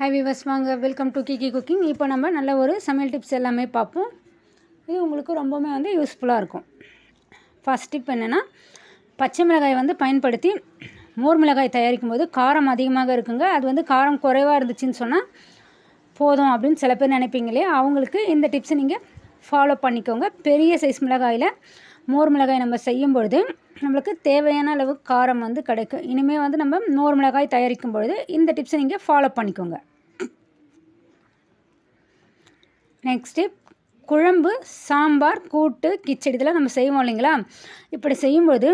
High விவஸ் வாங்க. Welcome to Kiki cooking இப்போ நம்ம நல்ல ஒரு சமையல் டிப்ஸ் எல்லாமே பார்ப்போம். இது உங்களுக்கு ரொம்பவுமே வந்து யூஸ்ஃபுல்லாக இருக்கும். ஃபஸ்ட் டிப் என்னென்னா பச்சை மிளகாய் வந்து பயன்படுத்தி மோர் மிளகாய் தயாரிக்கும் போது காரம் அதிகமாக இருக்குங்க. அது வந்து காரம் குறைவாக இருந்துச்சுன்னு சொன்னால் போதும் அப்படின்னு சில பேர் நினைப்பீங்களே அவங்களுக்கு இந்த டிப்ஸை நீங்கள் ஃபாலோ பண்ணிக்கோங்க. பெரிய சைஸ் மிளகாயில் மோர் மிளகாய் நம்ம செய்யும் பொழுது நம்மளுக்கு தேவையான அளவு காரம் வந்து கிடைக்கும். இனிமேல் வந்து நம்ம நோர் மிளகாய் தயாரிக்கும் பொழுது இந்த டிப்ஸை நீங்கள் ஃபாலோ பண்ணிக்கோங்க. நெக்ஸ்ட்டு குழம்பு சாம்பார் கூட்டு கிச்சடி இதெல்லாம் நம்ம செய்வோம் இல்லைங்களா? இப்படி செய்யும்போது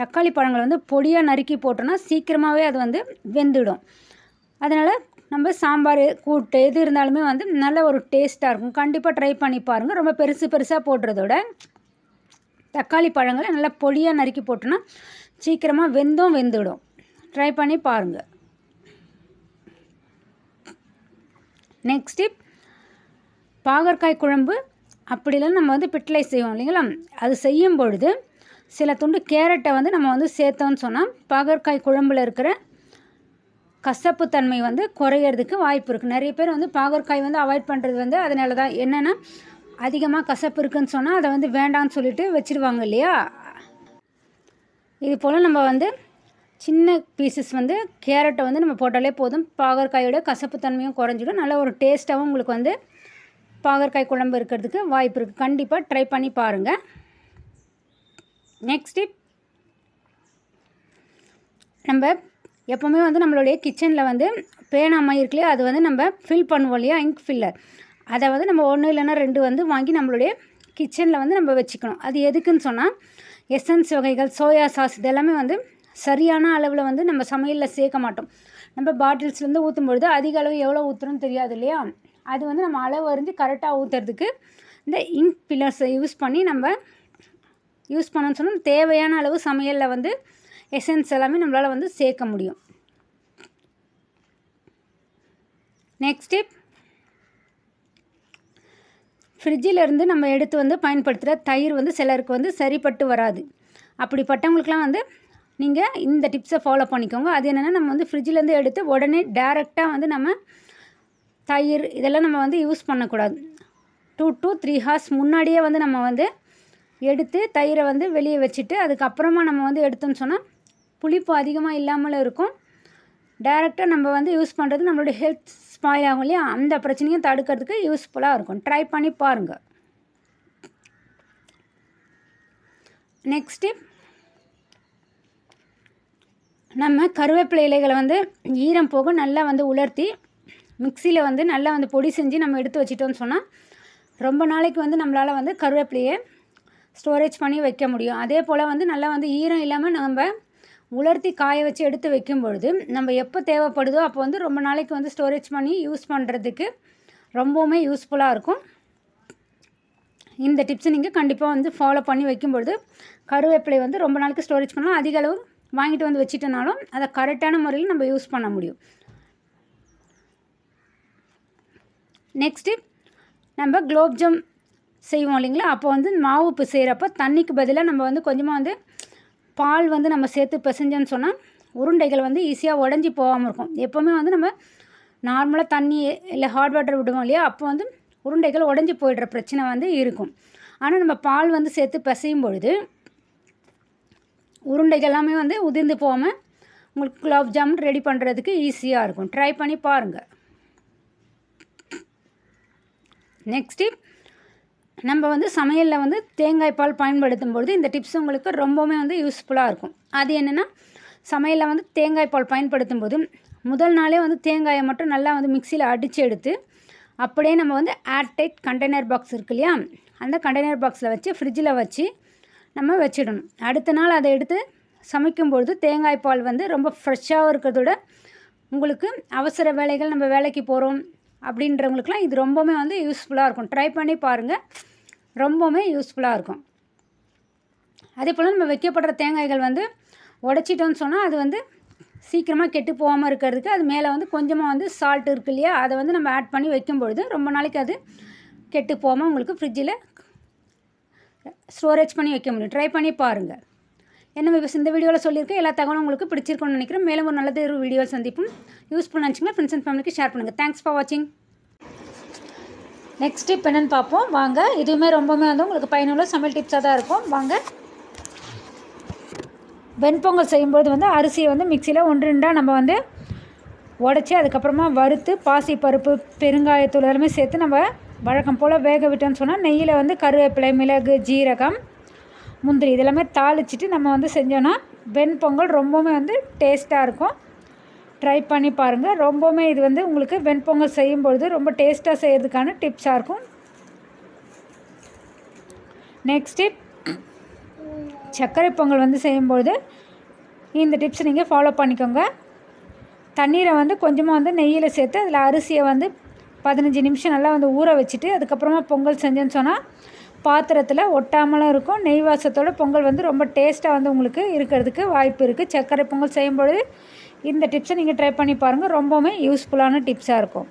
தக்காளி பழங்கள் வந்து பொடியாக நறுக்கி போட்டோன்னா சீக்கிரமாகவே அது வந்து வெந்துடும். அதனால் நம்ம சாம்பார் கூட்டு எது இருந்தாலுமே வந்து நல்ல ஒரு டேஸ்ட்டாக இருக்கும். கண்டிப்பாக ட்ரை பண்ணி பாருங்கள் ரொம்ப பெருசு பெருசாக போடுறதோட தக்காளி பழங்களை நல்லா பொடியாக நறுக்கி போட்டோன்னா சீக்கிரமாக வெந்தும் வெந்துடும். ட்ரை பண்ணி பாருங்கள் நெக்ஸ்ட் டிப் பாகற்காய் குழம்பு. அப்படிலாம் நம்ம வந்து பிட்லை செய்வோம் இல்லைங்களா? அது செய்யும் பொழுது சில துண்டு கேரட்டை வந்து நம்ம வந்து சேர்த்தோம்னு சொன்னால் பாகற்காய் குழம்புல இருக்கிற கசப்பு தன்மை வந்து குறையிறதுக்கு வாய்ப்பு இருக்குது நிறைய பேர் வந்து பாகற்காய் வந்து அவாய்ட் பண்ணுறது வந்து அதனால தான் என்னென்னா அதிகமாக கசப்பு இருக்குன்னு சொன்னால் அதை வந்து வேண்டாம்னு சொல்லிட்டு வச்சுருவாங்க இல்லையா? இது போல் நம்ம வந்து சின்ன பீசஸ் வந்து கேரட்டை வந்து நம்ம போட்டாலே போதும். பாகற்காயோட கசப்பு தன்மையும் குறைஞ்சிடும். நல்ல ஒரு டேஸ்ட்டாகவும் உங்களுக்கு வந்து பாகற்காய் குழம்பு இருக்கிறதுக்கு வாய்ப்பு இருக்குது கண்டிப்பாக ட்ரை பண்ணி பாருங்கள் நெக்ஸ்ட் டிப் நம்ம எப்போவுமே வந்து நம்மளுடைய கிச்சனில் வந்து பேனாமை இருக்குல்லையா அது வந்து நம்ம ஃபில் பண்ணுவோம் இல்லையா இங்க் ஃபில்லர் அதை வந்து நம்ம ஒன்று இல்லைன்னா ரெண்டு வந்து வாங்கி நம்மளுடைய கிச்சனில் வந்து நம்ம வச்சுக்கணும். அது எதுக்குன்னு சொன்னால் எசன்ஸ் வகைகள் சோயா சாஸ் இதெல்லாமே வந்து சரியான அளவில் வந்து நம்ம சமையலில் சேர்க்க மாட்டோம். நம்ம பாட்டில்ஸ்லேருந்து ஊற்றும் பொழுது அதிக அளவு எவ்வளோ ஊற்றுறோன்னு தெரியாது இல்லையா? அது வந்து நம்ம அளவு அறிஞ்சு கரெக்டாக ஊற்றுறதுக்கு இந்த இங்க் பில்லர்ஸை யூஸ் பண்ணி நம்ம யூஸ் பண்ணோன்னு சொன்னால் தேவையான அளவு சமையலில் வந்து எசன்ஸ் எல்லாமே நம்மளால் வந்து சேர்க்க முடியும். நெக்ஸ்ட் ஸ்டெப் ஃப்ரிட்ஜில் இருந்து நம்ம எடுத்து வந்து பயன்படுத்துகிற தயிர் வந்து சிலருக்கு வந்து சரிப்பட்டு வராது. அப்படிப்பட்டவங்களுக்குலாம் வந்து நீங்கள் இந்த டிப்ஸை ஃபாலோ பண்ணிக்கோங்க. அது என்னென்னா நம்ம வந்து ஃப்ரிட்ஜிலேருந்து எடுத்து உடனே டேரெக்டாக வந்து நம்ம தயிர் இதெல்லாம் நம்ம வந்து யூஸ் பண்ணக்கூடாது. டூ டூ த்ரீ ஹார்ஸ் முன்னாடியே வந்து நம்ம வந்து எடுத்து தயிரை வந்து வெளியே வச்சுட்டு அதுக்கப்புறமா நம்ம வந்து எடுத்தோம்னு சொன்னால் புளிப்பு அதிகமாக இல்லாமல் இருக்கும். டேரெக்டாக நம்ம வந்து யூஸ் பண்ணுறது நம்மளுடைய ஹெல்த் ஸ்பாயில் ஆகும் இல்லையா? அந்த பிரச்சனையும் தடுக்கிறதுக்கு யூஸ்ஃபுல்லாக இருக்கும். ட்ரை பண்ணி பாருங்கள் நெக்ஸ்ட்டு நம்ம கருவேப்பிலை இலைகளை வந்து ஈரம் போக நல்லா வந்து உலர்த்தி மிக்சியில் வந்து நல்லா வந்து பொடி செஞ்சு நம்ம எடுத்து வச்சிட்டோம்னு சொன்னால் ரொம்ப நாளைக்கு வந்து நம்மளால் வந்து கருவேப்பிலையை ஸ்டோரேஜ் பண்ணி வைக்க முடியும். அதே போல் வந்து நல்லா வந்து ஈரம் இல்லாமல் நம்ம உலர்த்தி காய வச்சு எடுத்து வைக்கும் பொழுது நம்ம எப்போ தேவைப்படுதோ அப்போ வந்து ரொம்ப நாளைக்கு வந்து ஸ்டோரேஜ் பண்ணி யூஸ் பண்ணுறதுக்கு ரொம்பவுமே யூஸ்ஃபுல்லாக இருக்கும். இந்த டிப்ஸை நீங்கள் கண்டிப்பாக வந்து ஃபாலோ பண்ணி வைக்கும்பொழுது கருவேப்பிலை வந்து ரொம்ப நாளைக்கு ஸ்டோரேஜ் பண்ணலாம். அதிக அளவு வாங்கிட்டு வந்து வச்சுட்டனாலும் அதை கரெக்டான முறையில் நம்ம யூஸ் பண்ண முடியும். நெக்ஸ்ட்டு நம்ம குலோப்ஜாம் செய்வோம் இல்லைங்களா? அப்போ வந்து மாவு செய்கிறப்ப தண்ணிக்கு பதிலாக நம்ம வந்து கொஞ்சமாக வந்து பால் வந்து நம்ம சேர்த்து பிசைஞ்சோன்னு சொன்னால் உருண்டைகள் வந்து ஈஸியாக உடஞ்சி போகாமல் இருக்கும். எப்போவுமே வந்து நம்ம நார்மலாக தண்ணி இல்லை ஹாட் வாட்டர் விடுவோம் இல்லையா? அப்போ வந்து உருண்டைகள் உடஞ்சி போயிடுற பிரச்சனை வந்து இருக்கும். ஆனால் நம்ம பால் வந்து சேர்த்து பிசையும் பொழுது உருண்டைகள் எல்லாமே வந்து உதிர்ந்து போகாமல் உங்களுக்கு குலாப் ஜாமுன் ரெடி பண்ணுறதுக்கு ஈஸியாக இருக்கும். ட்ரை பண்ணி பாருங்கள் நெக்ஸ்ட்டு நம்ம வந்து சமையலில் வந்து தேங்காய் பால் பயன்படுத்தும் பொழுது இந்த டிப்ஸ் உங்களுக்கு ரொம்பவுமே வந்து யூஸ்ஃபுல்லாக இருக்கும். அது என்னென்னா சமையலில் வந்து தேங்காய் பால் பயன்படுத்தும் போது முதல் நாளே வந்து தேங்காயை மட்டும் நல்லா வந்து மிக்சியில் அடித்து எடுத்து அப்படியே நம்ம வந்து ஏர்டைட் கண்டெய்னர் பாக்ஸ் இருக்கு இல்லையா? அந்த கண்டெய்னர் பாக்ஸில் வச்சு ஃப்ரிட்ஜில் வச்சு நம்ம வச்சிடணும். அடுத்த நாள் அதை எடுத்து சமைக்கும்பொழுது தேங்காய் பால் வந்து ரொம்ப ஃப்ரெஷ்ஷாகவும் இருக்கிறதோட உங்களுக்கு அவசர வேலைகள் நம்ம வேலைக்கு போகிறோம் அப்படின்றவங்களுக்குலாம் இது ரொம்பவுமே வந்து யூஸ்ஃபுல்லாக இருக்கும். ட்ரை பண்ணி பாருங்கள் ரொம்பவுமே யூஸ்ஃபுல்லாக இருக்கும். அதே போல் நம்ம வைக்கப்படுற தேங்காய்கள் வந்து உடச்சிட்டோன்னு சொன்னால் அது வந்து சீக்கிரமாக கெட்டு போகாமல் இருக்கிறதுக்கு அது மேலே வந்து கொஞ்சமாக வந்து சால்ட் இருக்கு இல்லையா? அதை வந்து நம்ம ஆட் பண்ணி வைக்கும் பொழுது ரொம்ப நாளைக்கு அது கெட்டு போகாமல் உங்களுக்கு ஃப்ரிட்ஜில் ஸ்டோரேஜ் பண்ணி வைக்க முடியும். ட்ரை பண்ணி பாருங்கள் என்ன இந்த வீடியோவில் சொல்லியிருக்கேன் எல்லா தகவலும் உங்களுக்கு பிடிச்சிருக்கும்னு நினைக்கிறேன். மேலும் ஒரு நல்லது ஒரு வீடியோ சந்திப்போம். யூஸ்ஃபுல் நினச்சிங்கன்னா ஃப்ரெண்ட்ஸ் அண்ட் ஃபேமிலிக்கு ஷேர் பண்ணுங்கள் தேங்க்ஸ் ஃபார் வாட்சிங் நெக்ஸ்ட் டிப் என்னென்னு பார்ப்போம். வாங்க இதுவுமே ரொம்பவுமே வந்து உங்களுக்கு பயனுள்ள சமையல் டிப்ஸாக தான் இருக்கும். வாங்க. வெண்பொங்கல் செய்யும்போது வந்து அரிசியை வந்து மிக்சியில் ஒன்று ரெண்டாக நம்ம வந்து உடச்சி அதுக்கப்புறமா வறுத்து பாசி பருப்பு பெருங்காயத்தூள் எல்லாமே சேர்த்து நம்ம வழக்கம் போல் வேக விட்டோம்னு சொன்னால் நெய்யில் வந்து கருவேப்பிலை மிளகு ஜீரகம் முந்திரி இதெல்லாமே தாளிச்சிட்டு நம்ம வந்து செஞ்சோன்னா வெண்பொங்கல் ரொம்பவுமே வந்து டேஸ்ட்டாக இருக்கும். ட்ரை பண்ணி பாருங்கள் ரொம்பவுமே இது வந்து உங்களுக்கு வெண்பொங்கல் செய்யும் பொழுது ரொம்ப டேஸ்ட்டாக செய்கிறதுக்கான டிப்ஸாக இருக்கும். நெக்ஸ்ட் டிப் சர்க்கரை பொங்கல் வந்து செய்யும்பொழுது இந்த டிப்ஸ் நீங்கள் ஃபாலோ பண்ணிக்கோங்க. தண்ணீரை வந்து கொஞ்சமாக வந்து நெய்யில் சேர்த்து அதில் அரிசியை வந்து பதினஞ்சு நிமிஷம் நல்லா வந்து ஊற வச்சுட்டு அதுக்கப்புறமா பொங்கல் செஞ்சேன்னு சொன்னால் பாத்திரத்தில் ஒட்டாமலும் இருக்கும். நெய் வாசத்தோட பொங்கல் வந்து ரொம்ப டேஸ்ட்டாக வந்து உங்களுக்கு இருக்கிறதுக்கு வாய்ப்பு இருக்குது சர்க்கரை பொங்கல் செய்யும்பொழுது இந்த டிப்ஸை நீங்கள் ட்ரை பண்ணி பாருங்கள் ரொம்பவுமே யூஸ்ஃபுல்லான டிப்ஸாக இருக்கும்.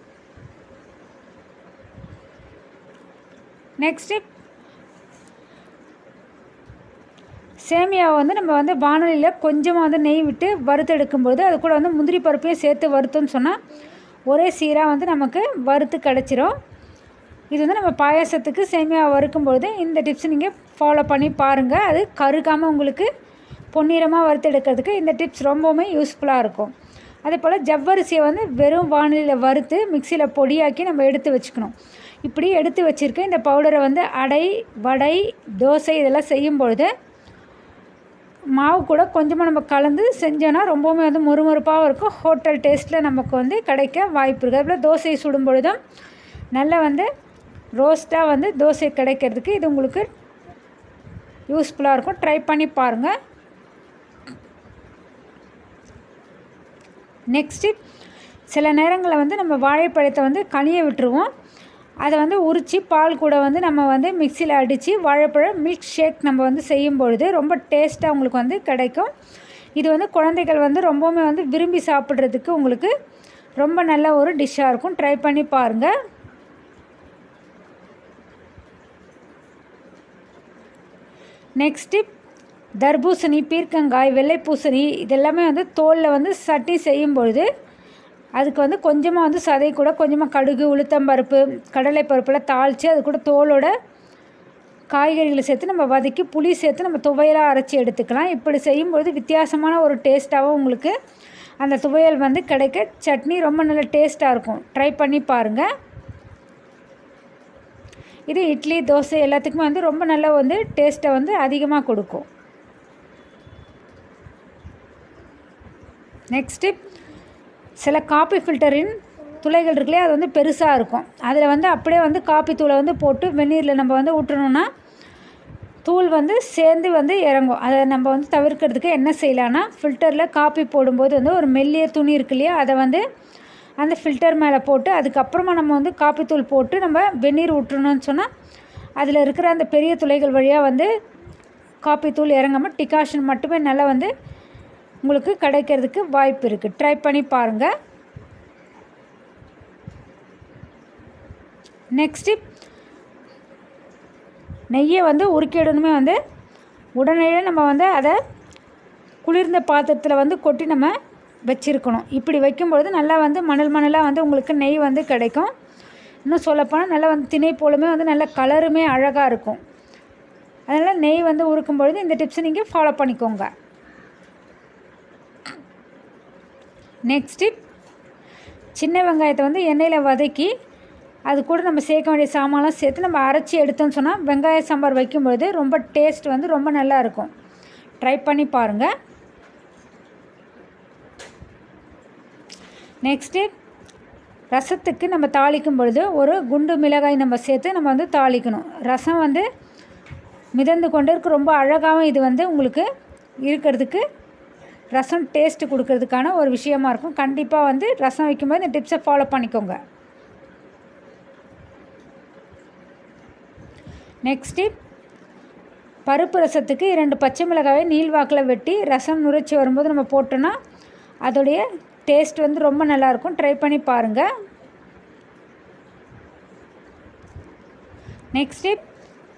நெக்ஸ்ட் டிப் சேமியாவை வந்து நம்ம வந்து வானொலியில் கொஞ்சமாக வந்து நெய் விட்டு வறுத்தெடுக்கும்போது அது கூட வந்து முந்திரி பருப்பையும் சேர்த்து வறுத்தோன்னு சொன்னால் ஒரே சீராக வந்து நமக்கு வறுத்து கிடச்சிரும். இது வந்து நம்ம பாயாசத்துக்கு சேமியா வறுக்கும்பொழுது இந்த டிப்ஸ் நீங்கள் ஃபாலோ பண்ணி பாருங்கள் அது கருகாமல் உங்களுக்கு பொன்னிறமாக வறுத்தெடுக்கிறதுக்கு இந்த டிப்ஸ் ரொம்பவுமே யூஸ்ஃபுல்லாக இருக்கும். அதே போல் ஜவ்வரிசியை வந்து வெறும் வானிலையில் வறுத்து மிக்சியில் பொடியாக்கி நம்ம எடுத்து வச்சுக்கணும். இப்படி எடுத்து வச்சுருக்க இந்த பவுடரை வந்து அடை வடை தோசை இதெல்லாம் செய்யும் பொழுது மாவு கூட கொஞ்சமாக நம்ம கலந்து செஞ்சோன்னா ரொம்பவுமே வந்து முறுமுறுப்பாகவும் இருக்கும். ஹோட்டல் டேஸ்ட்டில் நமக்கு வந்து கிடைக்க வாய்ப்பு இருக்குது அதுபோல் தோசையை சுடும் பொழுதும் நல்லா வந்து ரோஸ்ட்டாக வந்து தோசை கிடைக்கிறதுக்கு இது உங்களுக்கு யூஸ்ஃபுல்லாக இருக்கும். ட்ரை பண்ணி பாருங்கள் நெக்ஸ்ட்டு சில நேரங்களில் வந்து நம்ம வாழைப்பழத்தை வந்து கனியை விட்டுருவோம். அதை வந்து உரித்து பால் கூட வந்து நம்ம வந்து மிக்சியில் அடித்து வாழைப்பழம் மில்க் ஷேக் நம்ம வந்து செய்யும் பொழுது ரொம்ப டேஸ்ட்டாக உங்களுக்கு வந்து கிடைக்கும். இது வந்து குழந்தைகள் வந்து ரொம்பவுமே வந்து விரும்பி சாப்பிட்றதுக்கு உங்களுக்கு ரொம்ப நல்ல ஒரு டிஷ்ஷாக இருக்கும். ட்ரை பண்ணி பாருங்கள் நெக்ஸ்ட்டு தர்பூசணி பீர்க்கங்காய் வெள்ளை பூசணி இதெல்லாமே வந்து தோலில் வந்து சட்டி செய்யும் பொழுது அதுக்கு வந்து கொஞ்சமாக வந்து சதை கூட கொஞ்சமாக கடுகு உளுத்தம்பருப்பு பருப்பெல்லாம் தாளித்து அது கூட தோலோட காய்கறிகளை சேர்த்து நம்ம வதக்கி புளி சேர்த்து நம்ம துவையலாக அரைச்சி எடுத்துக்கலாம். இப்படி செய்யும்பொழுது வித்தியாசமான ஒரு டேஸ்ட்டாகவும் உங்களுக்கு அந்த துவையல் வந்து கிடைக்க சட்னி ரொம்ப நல்ல டேஸ்ட்டாக இருக்கும். ட்ரை பண்ணி பாருங்கள் இது இட்லி தோசை எல்லாத்துக்குமே வந்து ரொம்ப நல்ல வந்து டேஸ்ட்டை வந்து அதிகமாக கொடுக்கும். நெக்ஸ்ட்டு சில காப்பி ஃபில்டரின் துளைகள் இருக்குல்லையே அது வந்து பெருசாக இருக்கும். அதில் வந்து அப்படியே வந்து காப்பி தூளை வந்து போட்டு வெந்நீரில் நம்ம வந்து ஊற்றணுன்னா தூள் வந்து சேர்ந்து வந்து இறங்கும். அதை நம்ம வந்து தவிர்க்கிறதுக்கு என்ன செய்யலான்னா ஃபில்டரில் காப்பி போடும்போது வந்து ஒரு மெல்லிய துணி இருக்கு இல்லையா அதை வந்து அந்த ஃபில்டர் மேலே போட்டு அதுக்கப்புறமா நம்ம வந்து காப்பித்தூள் போட்டு நம்ம வெந்நீர் விட்டுறணும்னு சொன்னால் அதில் இருக்கிற அந்த பெரிய துளைகள் வழியாக வந்து காப்பித்தூள் இறங்காமல் டிகாஷன் மட்டுமே நல்லா வந்து உங்களுக்கு கிடைக்கிறதுக்கு வாய்ப்பு இருக்குது ட்ரை பண்ணி பாருங்கள் நெக்ஸ்ட்டு நெய்யை வந்து உருக்கிடணுமே வந்து உடனடியே நம்ம வந்து அதை குளிர்ந்த பாத்திரத்தில் வந்து கொட்டி நம்ம வச்சுருக்கணும். இப்படி வைக்கும்பொழுது நல்லா வந்து மணல் மணலாக வந்து உங்களுக்கு நெய் வந்து கிடைக்கும். இன்னும் சொல்லப்போனால் நல்லா வந்து திணை போலுமே வந்து நல்ல கலருமே அழகாக இருக்கும். அதனால் நெய் வந்து உருக்கும் பொழுது இந்த டிப்ஸை நீங்கள் ஃபாலோ பண்ணிக்கோங்க. நெக்ஸ்ட்டு சின்ன வெங்காயத்தை வந்து எண்ணெயில் வதக்கி அது கூட நம்ம சேர்க்க வேண்டிய சாமான்லாம் சேர்த்து நம்ம அரைச்சி எடுத்தோம்னு சொன்னால் வெங்காய சாம்பார் வைக்கும்பொழுது ரொம்ப டேஸ்ட் வந்து ரொம்ப நல்லாயிருக்கும் ட்ரை பண்ணி பாருங்கள் நெக்ஸ்ட்டு ரசத்துக்கு நம்ம தாளிக்கும் பொழுது ஒரு குண்டு மிளகாய் நம்ம சேர்த்து நம்ம வந்து தாளிக்கணும். ரசம் வந்து மிதந்து கொண்டு இருக்கு ரொம்ப அழகாகவும் இது வந்து உங்களுக்கு இருக்கிறதுக்கு ரசம் டேஸ்ட்டு கொடுக்கறதுக்கான ஒரு விஷயமா இருக்கும். கண்டிப்பாக வந்து ரசம் வைக்கும்போது இந்த டிப்ஸை ஃபாலோ பண்ணிக்கோங்க. நெக்ஸ்ட்டு பருப்பு ரசத்துக்கு இரண்டு பச்சை மிளகாயை நீள்வாக்கில் வெட்டி ரசம் நுரைச்சி வரும்போது நம்ம போட்டோன்னா அதோடைய டேஸ்ட் வந்து ரொம்ப நல்லாயிருக்கும். ட்ரை பண்ணி பாருங்கள் நெக்ஸ்ட்டு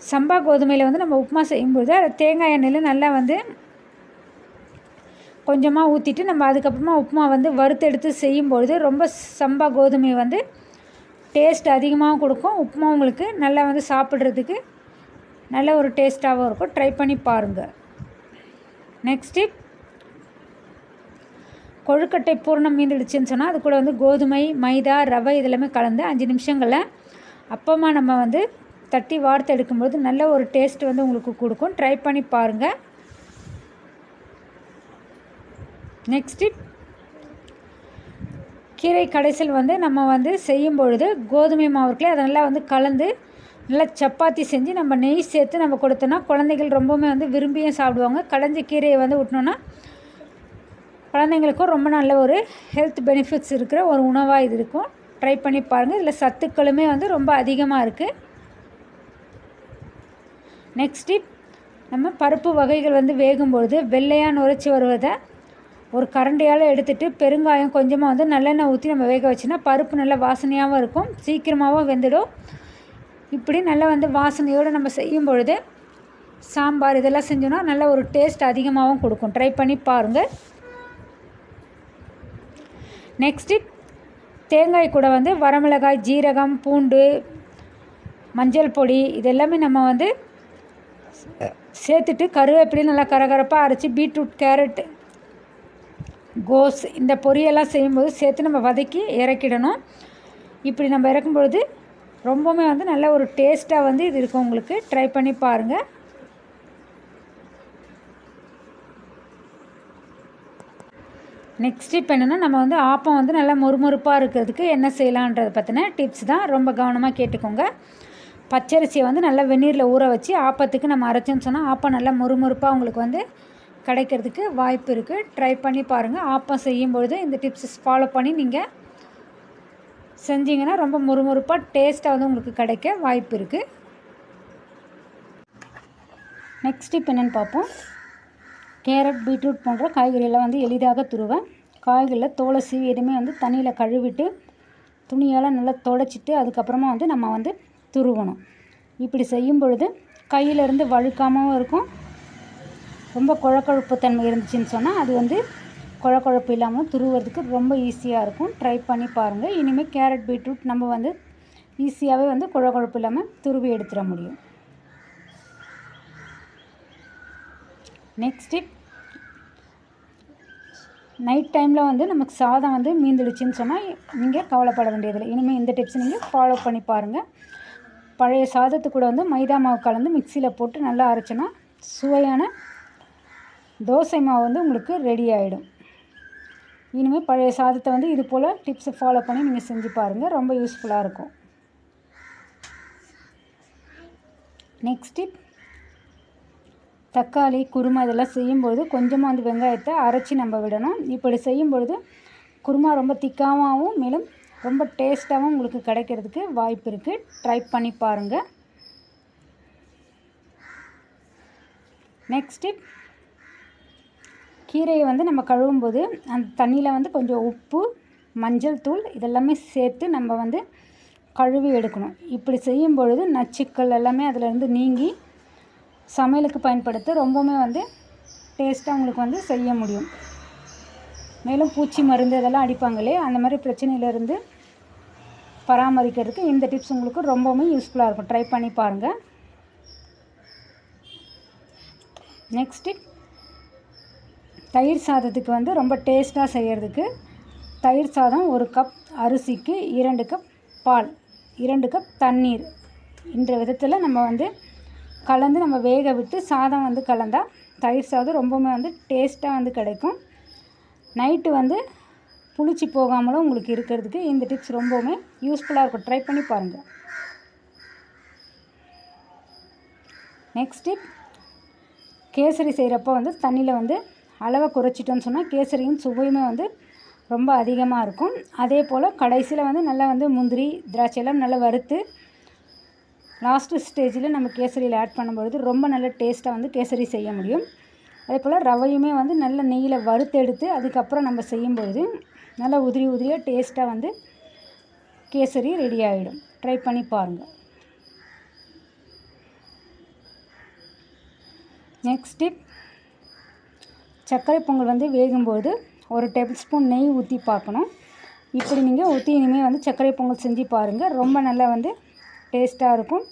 சம்பா கோதுமையில் வந்து நம்ம உப்புமா செய்யும்போது அதை தேங்காய் எண்ணெயில் நல்லா வந்து கொஞ்சமாக ஊற்றிட்டு நம்ம அதுக்கப்புறமா உப்புமா வந்து வறுத்தெடுத்து செய்யும்பொழுது ரொம்ப சம்பா கோதுமை வந்து டேஸ்ட் அதிகமாகவும் கொடுக்கும். உப்புமா உங்களுக்கு நல்லா வந்து சாப்பிட்றதுக்கு நல்ல ஒரு டேஸ்ட்டாகவும் இருக்கும். ட்ரை பண்ணி பாருங்கள் நெக்ஸ்ட்டு கொழுக்கட்டை பூர்ணம் மீந்துடுச்சுன்னு சொன்னால் அது கூட வந்து கோதுமை மைதா ரவை இதெல்லாமே கலந்து அஞ்சு நிமிஷங்களில் அப்பமாக நம்ம வந்து தட்டி வார்த்தை எடுக்கும்போது நல்ல ஒரு டேஸ்ட் வந்து உங்களுக்கு கொடுக்கும். ட்ரை பண்ணி பாருங்கள் நெக்ஸ்ட்டு கீரை கடைசியில் வந்து நம்ம வந்து செய்யும் பொழுது கோதுமை மாவுக்குள்ளே அதை நல்லா வந்து கலந்து நல்லா சப்பாத்தி செஞ்சு நம்ம நெய் சேர்த்து நம்ம கொடுத்தோன்னா குழந்தைகள் ரொம்பவுமே வந்து விரும்பியும் சாப்பிடுவாங்க. கடைஞ்ச கீரையை வந்து விட்டோன்னா குழந்தைங்களுக்கும் ரொம்ப நல்ல ஒரு ஹெல்த் பெனிஃபிட்ஸ் இருக்கிற ஒரு உணவாக இது இருக்கும். ட்ரை பண்ணி பாருங்கள் இதில் சத்துக்களுமே வந்து ரொம்ப அதிகமாக இருக்குது நெக்ஸ்ட்டு நம்ம பருப்பு வகைகள் வந்து வேகும்பொழுது வெள்ளையாக நுரைச்சி வருவதை ஒரு கரண்டியால் எடுத்துகிட்டு பெருங்காயம் கொஞ்சமாக வந்து நல்லெண்ணெய் ஊற்றி நம்ம வேக வச்சோன்னா பருப்பு நல்ல வாசனையாகவும் இருக்கும். சீக்கிரமாகவும் வெந்துடும். இப்படி நல்லா வந்து வாசனையோடு நம்ம செய்யும் பொழுது சாம்பார் இதெல்லாம் செஞ்சோன்னா நல்ல ஒரு டேஸ்ட் அதிகமாகவும் கொடுக்கும். ட்ரை பண்ணி பாருங்கள் நெக்ஸ்ட்டு தேங்காய் கூட வந்து வரமிளகாய் ஜீரகம் பூண்டு மஞ்சள் பொடி இதெல்லாமே நம்ம வந்து சேர்த்துட்டு கருவேப்பிலையும் நல்லா கரகரப்பாக அரைச்சி பீட்ரூட் கேரட் கோஸ் இந்த பொரியெல்லாம் செய்யும்போது சேர்த்து நம்ம வதக்கி இறக்கிடணும். இப்படி நம்ம இறக்கும்பொழுது ரொம்பவுமே வந்து நல்ல ஒரு டேஸ்ட்டாக வந்து இது இருக்கும். உங்களுக்கு ட்ரை பண்ணி பாருங்கள் நெக்ஸ்ட் இப்போ என்னென்னா நம்ம வந்து ஆப்பம் வந்து நல்லா மொறுமொறுப்பாக இருக்கிறதுக்கு என்ன செய்யலான்றதை பற்றின டிப்ஸ் தான் ரொம்ப கவனமாக கேட்டுக்கோங்க. பச்சரிசியை வந்து நல்லா வெந்நீரில் ஊற வச்சு ஆப்பத்துக்கு நம்ம அரைச்சோன்னு சொன்னால் ஆப்பம் நல்லா மொறுமொறுப்பாக உங்களுக்கு வந்து கிடைக்கிறதுக்கு வாய்ப்பு இருக்குது ட்ரை பண்ணி பாருங்கள் ஆப்பம் செய்யும்பொழுது இந்த டிப்ஸ் ஃபாலோ பண்ணி நீங்கள் செஞ்சிங்கன்னா ரொம்ப முறுமுறுப்பாக டேஸ்ட்டாக வந்து உங்களுக்கு கிடைக்க வாய்ப்பு இருக்குது நெக்ஸ்ட் இப்போ என்னென்னு பார்ப்போம். கேரட் பீட்ரூட் போன்ற காய்கறியெல்லாம் வந்து எளிதாக துருவேன். காய்களில் தோலை சீவி எதுவுமே வந்து தண்ணியில் கழுவிட்டு துணியால் நல்லா தொடச்சிட்டு அதுக்கப்புறமா வந்து நம்ம வந்து துருவணும். இப்படி செய்யும் பொழுது கையிலேருந்து வழுக்காமவும் இருக்கும். ரொம்ப குழக்கொழுப்பு தன்மை இருந்துச்சுன்னு சொன்னால் அது வந்து குழக்கொழப்பு இல்லாமல் துருவுறதுக்கு ரொம்ப ஈஸியாக இருக்கும். ட்ரை பண்ணி பாருங்கள் இனிமேல் கேரட் பீட்ரூட் நம்ம வந்து ஈஸியாகவே வந்து குழக்கொழப்பு இல்லாமல் துருவி எடுத்துட முடியும். நெக்ஸ்ட் டிப் நைட் டைமில் வந்து நமக்கு சாதம் வந்து மீந்துடுச்சின்னு சொன்னால் நீங்கள் கவலைப்பட வேண்டியதில்லை. இனிமேல் இந்த டிப்ஸ் நீங்கள் ஃபாலோ பண்ணி பாருங்கள் பழைய சாதத்து கூட வந்து மைதா மாவு கலந்து மிக்சியில் போட்டு நல்லா அரைச்சோன்னா சுவையான தோசை மாவு வந்து உங்களுக்கு ரெடி ஆகிடும் இனிமேல் பழைய சாதத்தை வந்து இது போல் டிப்ஸை ஃபாலோ பண்ணி நீங்கள் செஞ்சு பாருங்கள் ரொம்ப யூஸ்ஃபுல்லாக இருக்கும். நெக்ஸ்ட் டிப் தக்காளி குருமா இதெல்லாம் செய்யும்பொழுது கொஞ்சமாக வந்து வெங்காயத்தை அரைச்சி நம்ம விடணும். இப்படி செய்யும்பொழுது குருமா ரொம்ப திக்காகவும் மேலும் ரொம்ப டேஸ்ட்டாகவும் உங்களுக்கு கிடைக்கிறதுக்கு வாய்ப்பு இருக்குது ட்ரை பண்ணி பாருங்கள் நெக்ஸ்ட்டு கீரையை வந்து நம்ம கழுவும்போது அந்த தண்ணியில் வந்து கொஞ்சம் உப்பு மஞ்சள் தூள் இதெல்லாமே சேர்த்து நம்ம வந்து கழுவி எடுக்கணும். இப்படி செய்யும் பொழுது நச்சுக்கள் எல்லாமே அதிலேருந்து நீங்கி சமையலுக்கு பயன்படுத்த ரொம்பவுமே வந்து டேஸ்ட்டாக உங்களுக்கு வந்து செய்ய முடியும். மேலும் பூச்சி மருந்து இதெல்லாம் அடிப்பாங்களே அந்த மாதிரி பிரச்சனையிலேருந்து பராமரிக்கிறதுக்கு இந்த டிப்ஸ் உங்களுக்கு ரொம்பவுமே யூஸ்ஃபுல்லாக இருக்கும். ட்ரை பண்ணி பாருங்கள் நெக்ஸ்ட்டு தயிர் சாதத்துக்கு வந்து ரொம்ப டேஸ்ட்டாக செய்கிறதுக்கு தயிர் சாதம் ஒரு கப் அரிசிக்கு இரண்டு கப் பால் இரண்டு கப் தண்ணீர். என்ற விதத்தில் நம்ம வந்து கலந்து நம்ம வேக விட்டு சாதம் வந்து கலந்தால் தயிர் சாதம் ரொம்பவுமே வந்து டேஸ்ட்டாக வந்து கிடைக்கும். நைட்டு வந்து புளிச்சு போகாமலும் உங்களுக்கு இருக்கிறதுக்கு இந்த டிப்ஸ் ரொம்பவுமே யூஸ்ஃபுல்லாக இருக்கும். ட்ரை பண்ணி பாருங்கள் நெக்ஸ்ட் டிப் கேசரி செய்கிறப்போ வந்து தண்ணியில் வந்து அளவை குறைச்சிட்டோன்னு சொன்னால் கேசரியும் சுவையுமே வந்து ரொம்ப அதிகமாக இருக்கும். அதே போல் கடைசியில் வந்து நல்லா வந்து முந்திரி திராட்சையெல்லாம் நல்லா வறுத்து லாஸ்ட்டு ஸ்டேஜில் நம்ம கேசரியில் ஆட் பண்ணும்பொழுது ரொம்ப நல்ல டேஸ்ட்டாக வந்து கேசரி செய்ய முடியும். அதே போல் ரவையுமே வந்து நல்ல நெய்யில் வறுத்தெடுத்து அதுக்கப்புறம் நம்ம செய்யும்பொழுது நல்லா உதிரி உதிரியாக டேஸ்ட்டாக வந்து கேசரி ரெடி ஆகிடும் ட்ரை பண்ணி பாருங்கள் நெக்ஸ்ட் டிப் சர்க்கரை பொங்கல் வந்து வேகும்போது ஒரு டேபிள் ஸ்பூன் நெய் ஊற்றி பார்க்கணும். இப்படி நீங்கள் ஊற்றி இனிமேல் வந்து சர்க்கரை பொங்கல் செஞ்சு பாருங்கள் ரொம்ப நல்லா வந்து டேஸ்ட்டாக இருக்கும்.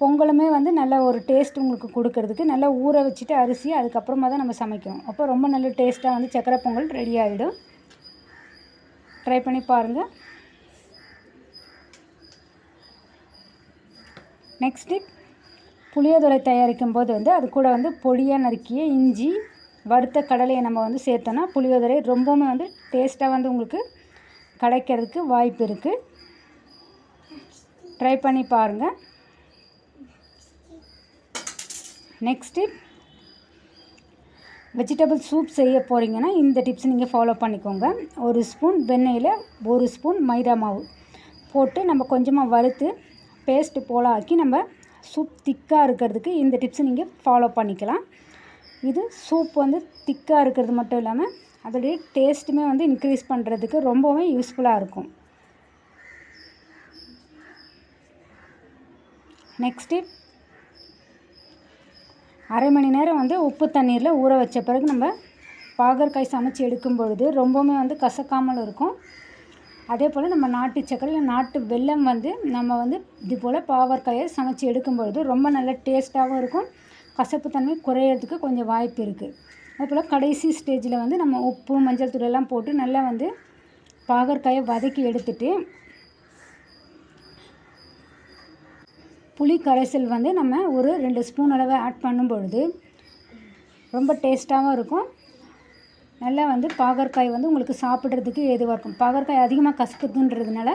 பொங்கலுமே வந்து நல்ல ஒரு டேஸ்ட் உங்களுக்கு கொடுக்கறதுக்கு நல்லா ஊற வச்சுட்டு அரிசி அதுக்கப்புறமா தான் நம்ம சமைக்கணும். அப்போ ரொம்ப நல்ல டேஸ்ட்டாக வந்து சர்க்கரை பொங்கல் ரெடி ஆகிடும் ட்ரை பண்ணி பாருங்கள் நெக்ஸ்ட்டு புளியோதரை தயாரிக்கும் போது வந்து அது கூட வந்து பொடியாக நறுக்கிய இஞ்சி வறுத்த கடலையை நம்ம வந்து சேர்த்தோன்னா புளியோதரை ரொம்பவுமே வந்து டேஸ்ட்டாக வந்து உங்களுக்கு கிடைக்கிறதுக்கு வாய்ப்பு இருக்குது ட்ரை பண்ணி பாருங்கள் நெக்ஸ்ட்டு வெஜிடபிள் சூப் செய்ய போகிறீங்கன்னா இந்த டிப்ஸ் நீங்கள் ஃபாலோ பண்ணிக்கோங்க. ஒரு ஸ்பூன் வெண்ணெயில் ஒரு ஸ்பூன் மைதா மாவு போட்டு நம்ம கொஞ்சமாக வறுத்து பேஸ்ட்டு போல ஆக்கி நம்ம சூப் திக்காக இருக்கிறதுக்கு இந்த டிப்ஸ் நீங்கள் ஃபாலோ பண்ணிக்கலாம். இது சூப் வந்து திக்காக இருக்கிறது மட்டும் இல்லாமல் அதோடைய டேஸ்ட்டுமே வந்து இன்க்ரீஸ் பண்ணுறதுக்கு ரொம்பவே யூஸ்ஃபுல்லாக இருக்கும். நெக்ஸ்ட்டு அரை மணி நேரம் வந்து உப்பு தண்ணீரில் ஊற வச்ச பிறகு நம்ம பாகற்காய் சமைச்சு எடுக்கும் பொழுது ரொம்பவுமே வந்து கசக்காமல் இருக்கும். அதே போல் நம்ம நாட்டு சக்கரை நாட்டு வெல்லம் வந்து நம்ம வந்து இது போல் பாவற்காயை சமைச்சு எடுக்கும் பொழுது ரொம்ப நல்ல டேஸ்ட்டாகவும் இருக்கும். கசப்பு தன்மை குறையிறதுக்கு கொஞ்சம் வாய்ப்பு இருக்குது அதே போல் கடைசி ஸ்டேஜில் வந்து நம்ம உப்பு மஞ்சள் தூள் எல்லாம் போட்டு நல்லா வந்து பாகற்காயை வதக்கி எடுத்துகிட்டு புளி கரைசல் வந்து நம்ம ஒரு ரெண்டு ஸ்பூன் அளவு ஆட் பண்ணும் பொழுது ரொம்ப டேஸ்ட்டாகவும் இருக்கும். நல்லா வந்து பாகற்காய் வந்து உங்களுக்கு சாப்பிட்றதுக்கு ஏதுவாக இருக்கும். பாகற்காய் அதிகமாக கசக்குதுன்றதுனால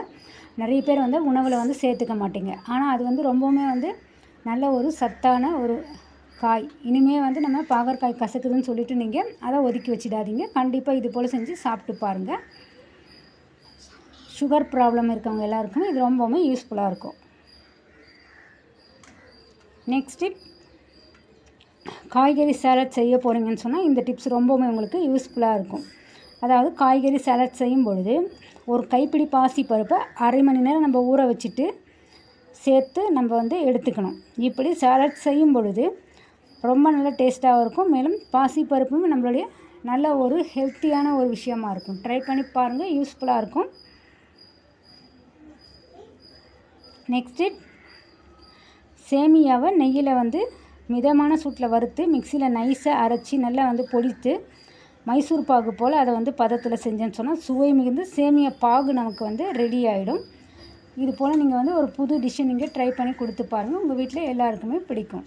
நிறைய பேர் வந்து உணவில் வந்து சேர்த்துக்க மாட்டீங்க. ஆனால் அது வந்து ரொம்பவுமே வந்து நல்ல ஒரு சத்தான ஒரு காய். இனிமே வந்து நம்ம பாகற்காய் கசக்குதுன்னு சொல்லிட்டு நீங்கள் அதை ஒதுக்கி வச்சிடாதீங்க. கண்டிப்பாக இது போல் செஞ்சு சாப்பிட்டு பாருங்கள் சுகர் ப்ராப்ளம் இருக்கவங்க எல்லாருக்குமே இது ரொம்பவுமே யூஸ்ஃபுல்லாக இருக்கும். நெக்ஸ்ட் டிப் காய்கறி சேலட் செய்ய போகிறீங்கன்னு சொன்னால் இந்த டிப்ஸ் ரொம்பவுமே உங்களுக்கு யூஸ்ஃபுல்லாக இருக்கும். அதாவது காய்கறி சாலட் செய்யும் பொழுது ஒரு கைப்பிடி பாசி பருப்பை அரை மணி நேரம் நம்ம ஊற வச்சுட்டு சேர்த்து நம்ம வந்து எடுத்துக்கணும். இப்படி சாலட் செய்யும் பொழுது ரொம்ப நல்ல டேஸ்ட்டாகவும் இருக்கும். மேலும் பாசி பருப்பும் நம்மளுடைய நல்ல ஒரு ஹெல்த்தியான ஒரு விஷயமா இருக்கும். ட்ரை பண்ணி பாருங்கள் யூஸ்ஃபுல்லாக இருக்கும். நெக்ஸ்ட்டு சேமியாவை நெய்யில் வந்து மிதமான சூட்டில் வறுத்து மிக்சியில் நைஸாக அரைச்சி நல்லா வந்து பொடித்து மைசூர் பாகு போல் அதை வந்து பதத்தில் செஞ்சேன்னு சொன்னால் சுவை மிகுந்து சேமியா பாகு நமக்கு வந்து ரெடி ஆகிடும் இது போல் நீங்கள் வந்து ஒரு புது டிஷ்ஷை நீங்கள் ட்ரை பண்ணி கொடுத்து பாருங்கள் உங்கள் வீட்டில் எல்லாருக்குமே பிடிக்கும்.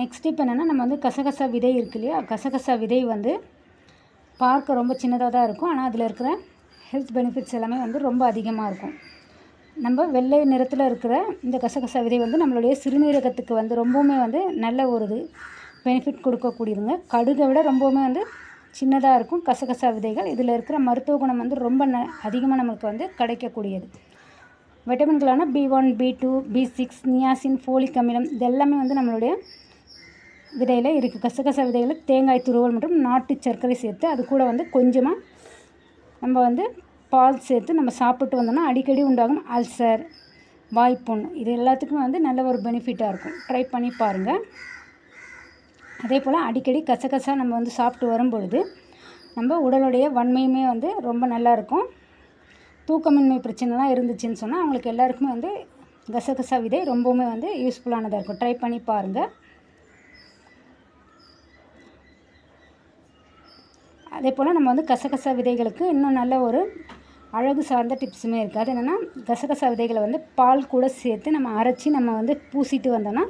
நெக்ஸ்ட் இப்போ என்னென்னா நம்ம வந்து கசகசா விதை இருக்கு இல்லையா? கசகசா விதை வந்து பார்க்க ரொம்ப சின்னதாக தான் இருக்கும். ஆனால் அதில் இருக்கிற ஹெல்த் பெனிஃபிட்ஸ் எல்லாமே வந்து ரொம்ப அதிகமாக இருக்கும். நம்ம வெள்ளை நிறத்தில் இருக்கிற இந்த கசகசா விதை வந்து நம்மளுடைய சிறுநீரகத்துக்கு வந்து ரொம்பவுமே வந்து நல்ல ஒரு இது பெனிஃபிட் கொடுக்கக்கூடியதுங்க. கடுகை விட ரொம்பவுமே வந்து சின்னதாக இருக்கும் கசகசா விதைகள். இதில் இருக்கிற மருத்துவ குணம் வந்து ரொம்ப ந அதிகமாக நமக்கு வந்து கிடைக்கக்கூடியது. விட்டமின்களான B one B two B six niacin folic அமிலம் இது எல்லாமே வந்து நம்மளுடைய விதையில் இருக்குது கசகச விதைகளில் தேங்காய் துருவல் மற்றும் நாட்டு சர்க்கரை சேர்த்து அது கூட வந்து கொஞ்சமாக நம்ம வந்து பால் சேர்த்து நம்ம சாப்பிட்டு வந்தோம்னா அடிக்கடி உண்டாகும் அல்சர் வாய்ப்புண். இது எல்லாத்துக்குமே வந்து நல்ல ஒரு பெனிஃபிட்டாக இருக்கும். ட்ரை பண்ணி பாருங்கள் அதே போல் அடிக்கடி கசகசா நம்ம வந்து சாப்பிட்டு வரும்பொழுது நம்ம உடலுடைய வன்மையுமே வந்து ரொம்ப நல்லாயிருக்கும் தூக்கமின்மை பிரச்சனைலாம் இருந்துச்சுன்னு சொன்னால் அவங்களுக்கு எல்லாருக்குமே வந்து கசகசா விதை ரொம்பவுமே வந்து யூஸ்ஃபுல்லானதாக இருக்கும். ட்ரை பண்ணி பாருங்கள் அதே போல் நம்ம வந்து கசகசா விதைகளுக்கு இன்னும் நல்ல ஒரு அழகு சார்ந்த டிப்ஸுமே இருக்குது. அது என்னென்னா கசகசா விதைகளை வந்து பால் கூட சேர்த்து நம்ம அரைச்சி நம்ம வந்து பூசிட்டு வந்தோம்னா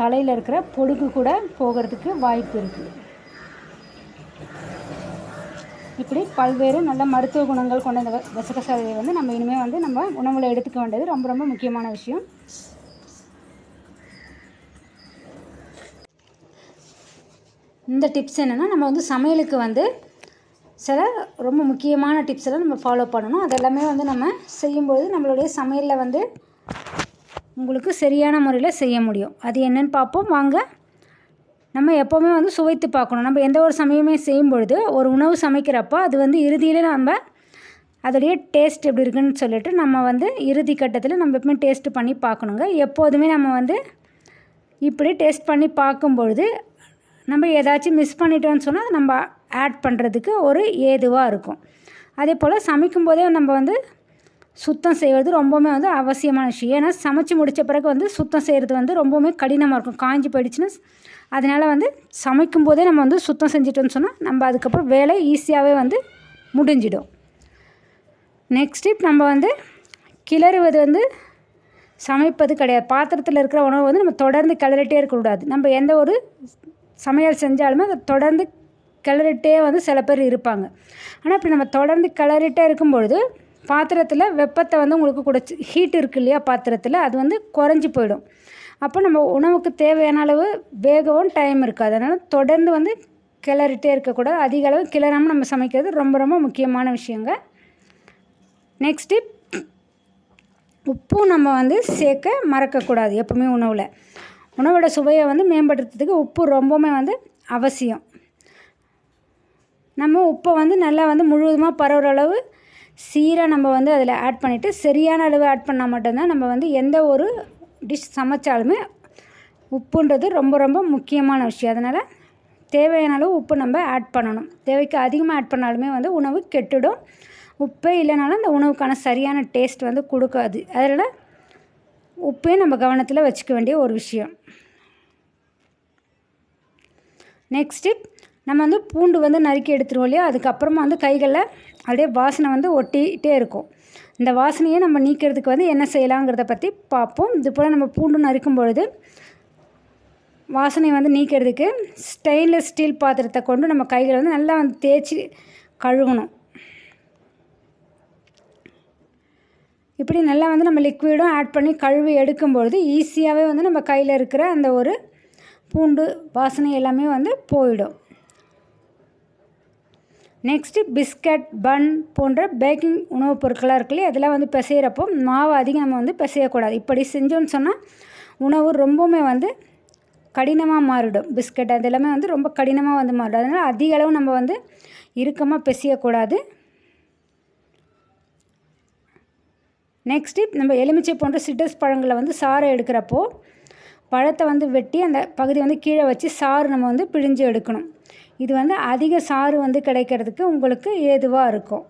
தலையில் இருக்கிற பொடுகு கூட போகிறதுக்கு வாய்ப்பு இருக்குது இப்படி பல்வேறு நல்ல மருத்துவ குணங்கள் கொண்ட இந்த கசகச விதையை வந்து நம்ம இனிமேல் வந்து நம்ம உணவில் எடுத்துக்க வேண்டியது ரொம்ப ரொம்ப முக்கியமான விஷயம். இந்த டிப்ஸ் என்னென்னா நம்ம வந்து சமையலுக்கு வந்து சில ரொம்ப முக்கியமான டிப்ஸ் எல்லாம் நம்ம ஃபாலோ பண்ணணும். அதெல்லாமே வந்து நம்ம செய்யும்பொழுது நம்மளுடைய சமையலில் வந்து உங்களுக்கு சரியான முறையில் செய்ய முடியும். அது என்னென்னு பார்ப்போம். வாங்க. நம்ம எப்போவுமே வந்து சுவைத்து பார்க்கணும். நம்ம எந்த ஒரு சமயமே செய்யும் பொழுது ஒரு உணவு சமைக்கிறப்போ அது வந்து இறுதியில் நம்ம அதோடைய டேஸ்ட் எப்படி இருக்குன்னு சொல்லிட்டு நம்ம வந்து இறுதி கட்டத்தில் நம்ம எப்பவுமே டேஸ்ட்டு பண்ணி பார்க்கணுங்க. எப்போதுமே நம்ம வந்து இப்படி டேஸ்ட் பண்ணி பார்க்கும்பொழுது நம்ம ஏதாச்சும் மிஸ் பண்ணிட்டோன்னு சொன்னால் நம்ம ஆட் பண்ணுறதுக்கு ஒரு ஏதுவாக இருக்கும். அதே போல் சமைக்கும் போதே நம்ம வந்து சுத்தம் செய்வது ரொம்பவுமே வந்து அவசியமான விஷயம். ஏன்னா சமைச்சு முடித்த பிறகு வந்து சுத்தம் செய்கிறது வந்து ரொம்பவுமே கடினமாக இருக்கும். காஞ்சி போயிடுச்சுன்னா அதனால் வந்து சமைக்கும் போதே நம்ம வந்து சுத்தம் செஞ்சிட்டோம்னு சொன்னால் நம்ம அதுக்கப்புறம் வேலை ஈஸியாகவே வந்து முடிஞ்சிடும். நெக்ஸ்ட் டிப் நம்ம வந்து கிளறுவது வந்து சமைப்பது கிடையாது. பாத்திரத்தில் இருக்கிற உணவு வந்து நம்ம தொடர்ந்து கிளறிட்டே இருக்கக்கூடாது. நம்ம எந்த ஒரு சமையல் செஞ்சாலுமே அதை தொடர்ந்து கிளறிட்டே வந்து சில பேர் இருப்பாங்க. ஆனால் இப்படி நம்ம தொடர்ந்து கிளறிட்டே இருக்கும்பொழுது பாத்திரத்தில் வெப்பத்தை வந்து உங்களுக்கு குறைச்சி ஹீட் இருக்குது இல்லையா பாத்திரத்தில் அது வந்து குறைஞ்சி போயிடும். அப்போ நம்ம உணவுக்கு தேவையான அளவு வேகவும் டைம் இருக்காது. அதனால் தொடர்ந்து வந்து கிளறிட்டே இருக்கக்கூடாது. அதிக அளவு கிளறாமல் நம்ம சமைக்கிறது ரொம்ப ரொம்ப முக்கியமான விஷயங்க. நெக்ஸ்ட்டு உப்பும் நம்ம வந்து சேர்க்க மறக்கக்கூடாது எப்பவுமே உணவில். உணவோட சுவையை வந்து மேம்படுத்துறதுக்கு உப்பு ரொம்பவுமே வந்து அவசியம். நம்ம உப்பை வந்து நல்லா வந்து முழுவதுமாக பரவுற அளவு சீராக நம்ம வந்து அதில் ஆட் பண்ணிவிட்டு சரியான அளவு ஆட் பண்ணால் மட்டும்தான் நம்ம வந்து எந்த ஒரு டிஷ் சமைச்சாலுமே உப்புன்றது ரொம்ப ரொம்ப முக்கியமான விஷயம். அதனால் தேவையான அளவு உப்பு நம்ம ஆட் பண்ணணும். தேவைக்கு அதிகமாக ஆட் பண்ணாலுமே வந்து உணவு கெட்டுடும். உப்பே இல்லைனாலும் அந்த உணவுக்கான சரியான டேஸ்ட் வந்து கொடுக்காது. அதனால் உப்பையும் நம்ம கவனத்தில் வச்சுக்க வேண்டிய ஒரு விஷயம். நெக்ஸ்ட்டு நம்ம வந்து பூண்டு வந்து நறுக்கி எடுத்துருவோம் இல்லையா? அதுக்கப்புறமா வந்து கைகளில் அப்படியே வாசனை வந்து ஒட்டிகிட்டே இருக்கும். இந்த வாசனையை நம்ம நீக்கிறதுக்கு வந்து என்ன செய்யலாங்கிறத பற்றி பார்ப்போம். இது போல் நம்ம பூண்டு நறுக்கும் பொழுது வாசனை வந்து நீக்கிறதுக்கு ஸ்டெயின்லெஸ் ஸ்டீல் பாத்திரத்தை கொண்டு நம்ம கைகளை வந்து நல்லா வந்து தேய்ச்சி கழுவணும். இப்படி நல்லா வந்து நம்ம லிக்விடும் ஆட் பண்ணி கழுவி எடுக்கும்பொழுது ஈஸியாகவே வந்து நம்ம கையில் இருக்கிற அந்த ஒரு பூண்டு வாசனை எல்லாமே வந்து போயிடும். நெக்ஸ்ட்டு பிஸ்கட் பன் போன்ற பேக்கிங் உணவுப் பொருட்களாக இருக்கு இல்லையா? அதெல்லாம் வந்து பிசையிறப்போ மாவு அதிகம் நம்ம வந்து பிசையக்கூடாது. இப்படி செஞ்சோன்னு சொன்னால் உணவு ரொம்பவுமே வந்து கடினமாக மாறிடும். பிஸ்கட் அது எல்லாமே வந்து ரொம்ப கடினமாக வந்து மாறிடும். அதனால் அதிக அளவு நம்ம வந்து இறுக்கமாக பிசையக்கூடாது. நெக்ஸ்ட்டு நம்ம எலுமிச்சை போன்ற சிட்ரஸ் பழங்களை வந்து சாறை எடுக்கிறப்போ பழத்தை வந்து வெட்டி அந்த பகுதி வந்து கீழே வச்சு சாறு நம்ம வந்து பிழிஞ்சு எடுக்கணும். இது வந்து அதிக சாறு வந்து கிடைக்கிறதுக்கு உங்களுக்கு ஏதுவாக இருக்கும்.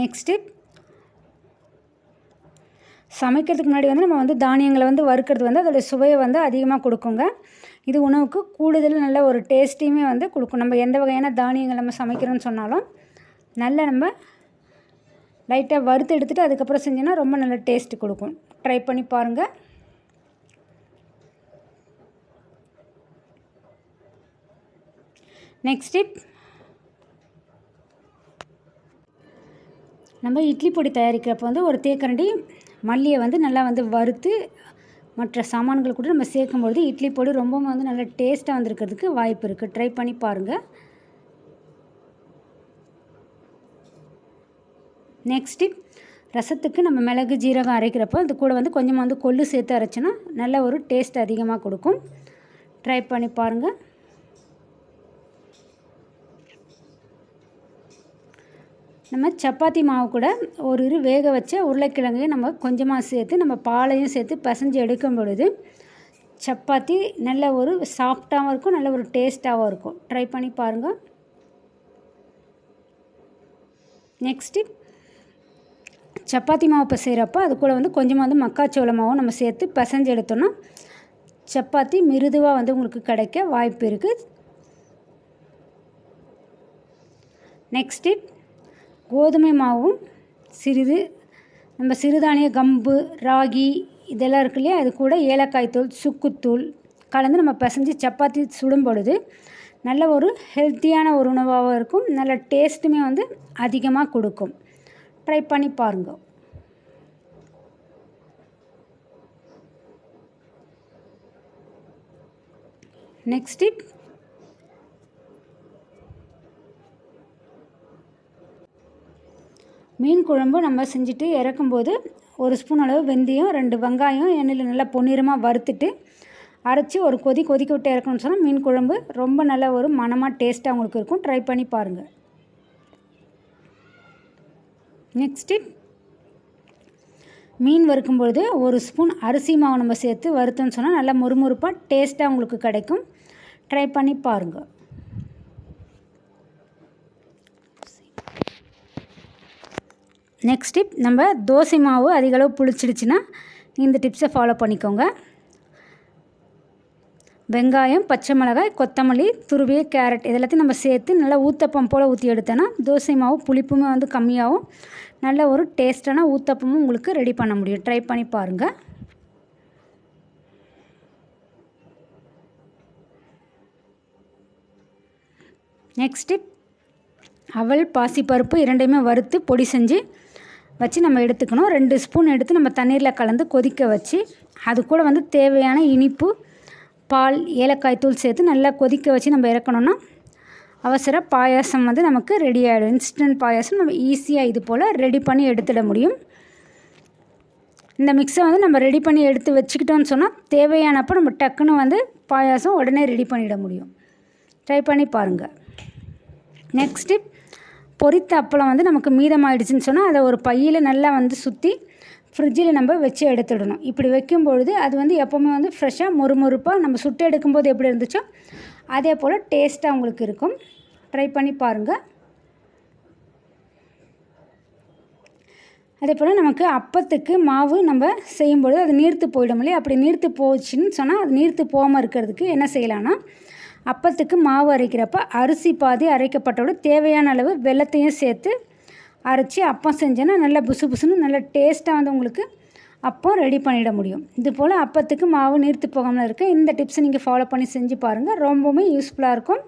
நெக்ஸ்ட்டு சமைக்கிறதுக்கு முன்னாடி வந்து நம்ம வந்து தானியங்களை வந்து வறுக்கிறது வந்து அதோடய சுவையை வந்து அதிகமாக கொடுக்குங்க. இது உணவுக்கு கூடுதல் நல்ல ஒரு டேஸ்ட்டையுமே வந்து கொடுக்கும். நம்ம எந்த வகையான தானியங்கள் நம்ம சமைக்கிறோம்னு சொன்னாலும் நல்ல நம்ம லைட்டாக வறுத்து எடுத்துகிட்டு அதுக்கப்புறம் செஞ்சோன்னா ரொம்ப நல்ல டேஸ்ட்டு கொடுக்கும். ட்ரை பண்ணி பாருங்கள் நெக்ஸ்ட் டிப் நம்ம இட்லி பொடி தயாரிக்கிறப்போ வந்து ஒரு தேக்கரண்டி மல்லியை வந்து நல்லா வந்து வறுத்து மற்ற சாமான்கள் கூட நம்ம சேர்க்கும்பொழுது இட்லி பொடி ரொம்பவும் வந்து நல்லா டேஸ்ட்டாக வந்திருக்கிறதுக்கு வாய்ப்பு இருக்குது ட்ரை பண்ணி பாருங்கள் நெக்ஸ்ட்டு ரசத்துக்கு நம்ம மிளகு ஜீரகம் அரைக்கிறப்போ அது கூட வந்து கொஞ்சமாக வந்து கொள்ளு சேர்த்து அரைச்சோன்னா நல்ல ஒரு டேஸ்ட் அதிகமாக கொடுக்கும். ட்ரை பண்ணி பாருங்கள் நம்ம சப்பாத்தி மாவு கூட ஒரு இரு வேக வச்ச உருளைக்கிழங்கையும் நம்ம கொஞ்சமாக சேர்த்து நம்ம பாலையும் சேர்த்து பசைஞ்சு எடுக்கும் பொழுது சப்பாத்தி நல்ல ஒரு சாஃப்டாகவும் இருக்கும் நல்ல ஒரு டேஸ்ட்டாகவும் இருக்கும். ட்ரை பண்ணி பாருங்கள் நெக்ஸ்ட்டு சப்பாத்தி மாவு பிசைகிறப்போ அது கூட வந்து கொஞ்சமாக வந்து மக்காச்சோள மாவும் நம்ம சேர்த்து பசைஞ்சு எடுத்தோன்னா சப்பாத்தி மிருதுவாக வந்து உங்களுக்கு கிடைக்க வாய்ப்பு இருக்குது நெக்ஸ்ட்டு கோதுமை மாவும் சிறிது நம்ம சிறுதானிய கம்பு ராகி இதெல்லாம் இருக்கு இல்லையா? அது கூட ஏலக்காய் தூள் சுக்குத்தூள் கலந்து நம்ம பிசைஞ்சு சப்பாத்தி சுடும் பொழுது நல்ல ஒரு ஹெல்த்தியான ஒரு உணவாகவும் இருக்கும். நல்ல டேஸ்ட்டுமே வந்து அதிகமாக கொடுக்கும். ட்ரை பண்ணி பாருங்க. நெக்ஸ்ட் டிப் மீன் குழம்பு நம்ம செஞ்சுட்டு இறக்கும்போது ஒரு ஸ்பூன் அளவு வெந்தயம் ரெண்டு வெங்காயம் எண்ணெயில் நல்லா பொன்னிறமாக வறுத்துட்டு அரைச்சி ஒரு கொதி கொதிக்க விட்டு இறக்கணும்னு சொன்னால் மீன் குழம்பு ரொம்ப நல்ல ஒரு மனமாக டேஸ்ட்டாக உங்களுக்கு இருக்கும். ட்ரை பண்ணி பாருங்கள் நெக்ஸ்ட்டு மீன் வறுக்கும்பொழுது ஒரு ஸ்பூன் அரிசி மாவு நம்ம சேர்த்து வறுத்தோன்னு சொன்னால் நல்லா முறுமுறுப்பாக டேஸ்ட்டாக உங்களுக்கு கிடைக்கும். ட்ரை பண்ணி பாருங்கள் நெக்ஸ்ட் டிப் நம்ம தோசை மாவு அதிகளவு புளிச்சிடுச்சுன்னா இந்த டிப்ஸை ஃபாலோ பண்ணிக்கோங்க. வெங்காயம் பச்சை மிளகாய் கொத்தமல்லி துருவிய கேரட் இதெல்லாத்தையும் நம்ம சேர்த்து நல்லா ஊத்தப்பம் போல் ஊற்றி எடுத்தோன்னா தோசை மாவு புளிப்புமே வந்து கம்மியாகும். நல்ல ஒரு டேஸ்டான ஊத்தப்பமும் உங்களுக்கு ரெடி பண்ண முடியும். ட்ரை பண்ணி பாருங்கள் நெக்ஸ்ட்டு அவல் பாசிப்பருப்பு இரண்டையுமே வறுத்து பொடி செஞ்சு வச்சு நம்ம எடுத்துக்கணும். ரெண்டு ஸ்பூன் எடுத்து நம்ம தண்ணீரில் கலந்து கொதிக்க வச்சு அது கூட வந்து தேவையான இனிப்பு பால் ஏலக்காய் தூள் சேர்த்து நல்லா கொதிக்க வச்சு நம்ம இறக்கணுன்னா அவசர பாயாசம் வந்து நமக்கு ரெடி ஆகிடும் இன்ஸ்டன்ட் பாயாசம் நம்ம ஈஸியாக இது போல் ரெடி பண்ணி எடுத்துட முடியும். இந்த மிக்ஸை வந்து நம்ம ரெடி பண்ணி எடுத்து வச்சுக்கிட்டோம்னு சொன்னால் தேவையானப்போ நம்ம டக்குன்னு வந்து பாயாசம் உடனே ரெடி பண்ணிட முடியும். ட்ரை பண்ணி பாருங்கள் நெக்ஸ்ட்டு பொரித்த அப்பளம் வந்து நமக்கு மீதமாயிடுச்சுன்னு சொன்னால் அதை ஒரு பையில் நல்லா வந்து சுற்றி ஃப்ரிட்ஜில் நம்ம வச்சு எடுத்துடணும். இப்படி வைக்கும் பொழுது அது வந்து எப்போவுமே வந்து ஃப்ரெஷ்ஷாக மொறுமொறுப்பாக நம்ம சுட்டு எடுக்கும்போது எப்படி இருந்துச்சோ அதே போல் டேஸ்ட்டாக உங்களுக்கு இருக்கும். ட்ரை பண்ணி பாருங்கள் அதே போல் நமக்கு அப்பத்துக்கு மாவு நம்ம செய்யும்பொழுது அது நீர்த்து போயிடும் இல்லையா? அப்படி நீர்த்து போச்சுன்னு சொன்னால் அது நீர்த்து போகாமல் இருக்கிறதுக்கு என்ன செய்யலான்னா அப்பத்துக்கு மாவு அரைக்கிறப்ப அரிசி பாதி அரைக்கப்பட்டோட தேவையான அளவு வெள்ளத்தையும் சேர்த்து அரைச்சி அப்பம் செஞ்சேன்னா நல்லா புசு புசுன்னு நல்ல டேஸ்ட்டாக வந்து உங்களுக்கு அப்பம் ரெடி பண்ணிட முடியும். இது போல் அப்பத்துக்கு மாவு நீர்த்து போகாமல் இருக்க இந்த டிப்ஸை நீங்கள் ஃபாலோ பண்ணி செஞ்சு பாருங்கள் ரொம்பவுமே யூஸ்ஃபுல்லாக இருக்கும்.